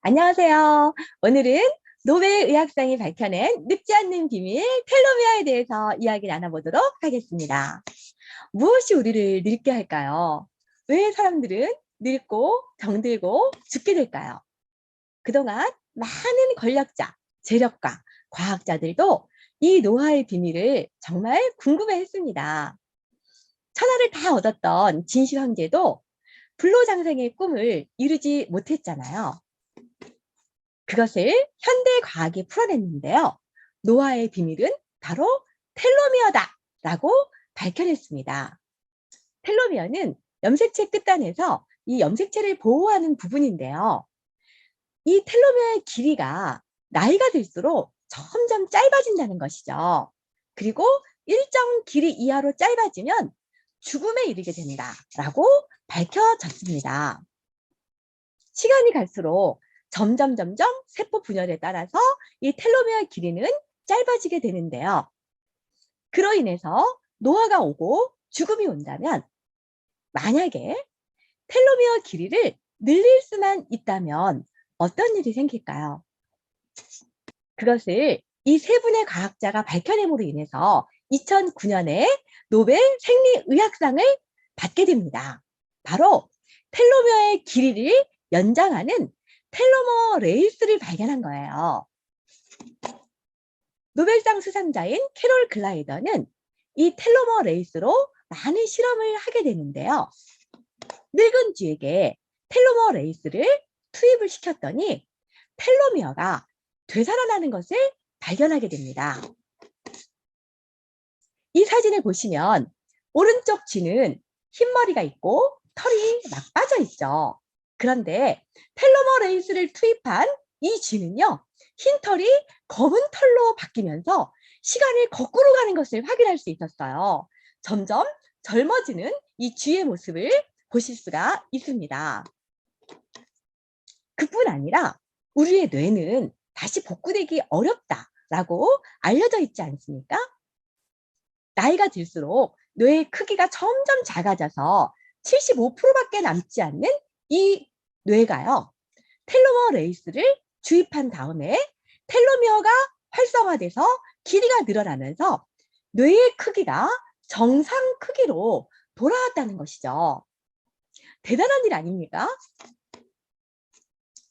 안녕하세요. 오늘은 노벨 의학상이 밝혀낸 늙지 않는 비밀 텔로미어에 대해서 이야기 나눠보도록 하겠습니다. 무엇이 우리를 늙게 할까요? 왜 사람들은 늙고 병들고 죽게 될까요? 그동안 많은 권력자, 재력가, 과학자들도 이 노화의 비밀을 정말 궁금해했습니다. 천하를 다 얻었던 진시 황제도 불로장생의 꿈을 이루지 못했잖아요. 그것을 현대 과학이 풀어냈는데요. 노화의 비밀은 바로 텔로미어다 라고 밝혀냈습니다. 텔로미어는 염색체 끝단에서 이 염색체를 보호하는 부분인데요. 이 텔로미어의 길이가 나이가 들수록 점점 짧아진다는 것이죠. 그리고 일정 길이 이하로 짧아지면 죽음에 이르게 된다라고 밝혀졌습니다. 시간이 갈수록 점점 점점 세포 분열에 따라서 이 텔로미어 길이는 짧아지게 되는데요. 그로 인해서 노화가 오고 죽음이 온다면 만약에 텔로미어 길이를 늘릴 수만 있다면 어떤 일이 생길까요? 그것을 이 세 분의 과학자가 밝혀냄으로 인해서 2009년에 노벨 생리의학상을 받게 됩니다. 바로 텔로미어의 길이를 연장하는 텔로머 레이스를 발견한 거예요. 노벨상 수상자인 캐롤 글라이더는 이 텔로머 레이스로 많은 실험을 하게 되는데요. 늙은 쥐에게 텔로머 레이스를 투입을 시켰더니 텔로미어가 되살아나는 것을 발견하게 됩니다. 이 사진을 보시면 오른쪽 쥐는 흰머리가 있고 털이 막 빠져 있죠. 그런데 텔로머 레이스를 투입한 이 쥐는요. 흰 털이 검은 털로 바뀌면서 시간을 거꾸로 가는 것을 확인할 수 있었어요. 점점 젊어지는 이 쥐의 모습을 보실 수가 있습니다. 그뿐 아니라 우리의 뇌는 다시 복구되기 어렵다라고 알려져 있지 않습니까? 나이가 들수록 뇌의 크기가 점점 작아져서 75%밖에 남지 않는 이 뇌가요. 텔로머 레이스를 주입한 다음에 텔로미어가 활성화돼서 길이가 늘어나면서 뇌의 크기가 정상 크기로 돌아왔다는 것이죠. 대단한 일 아닙니까?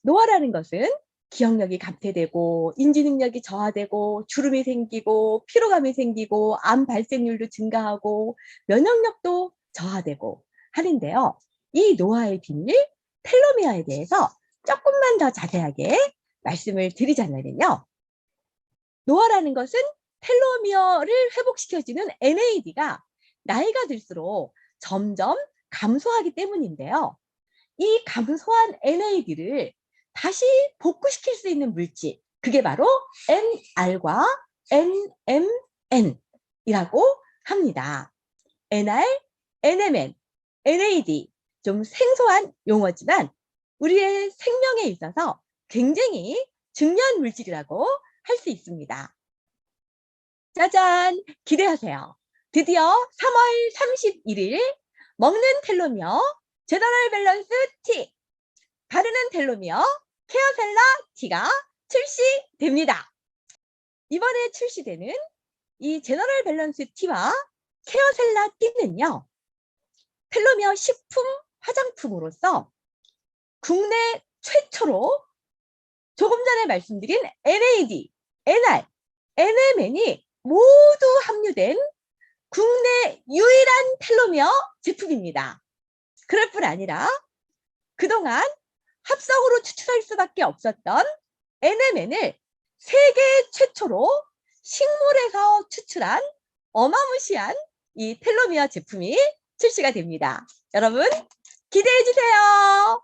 노화라는 것은 기억력이 감퇴되고 인지 능력이 저하되고 주름이 생기고 피로감이 생기고 암 발생률도 증가하고 면역력도 저하되고 하는데요. 이 노화의 비밀 텔로미어에 대해서 조금만 더 자세하게 말씀을 드리자면요. 노화라는 것은 텔로미어를 회복시켜주는 NAD가 나이가 들수록 점점 감소하기 때문인데요. 이 감소한 NAD를 다시 복구시킬 수 있는 물질, 그게 바로 NR과 NMN이라고 합니다. NR, NMN, NAD, 좀 생소한 용어지만 우리의 생명에 있어서 굉장히 중요한 물질이라고 할 수 있습니다. 짜잔! 기대하세요. 드디어 3월 31일 먹는 텔로미어 제너럴 밸런스 T 바르는 텔로미어 케어셀라 T가 출시됩니다. 이번에 출시되는 이 제너럴 밸런스 T와 케어셀라 T는요. 텔로미어 식품 화장품으로서 국내 최초로 조금 전에 말씀드린 NAD, NR, NMN이 모두 함유된 국내 유일한 텔로미어 제품입니다. 그럴 뿐 아니라 그동안 합성으로 추출할 수밖에 없었던 NMN을 세계 최초로 식물에서 추출한 어마무시한 이 텔로미어 제품이 출시가 됩니다. 여러분 기대해 주세요.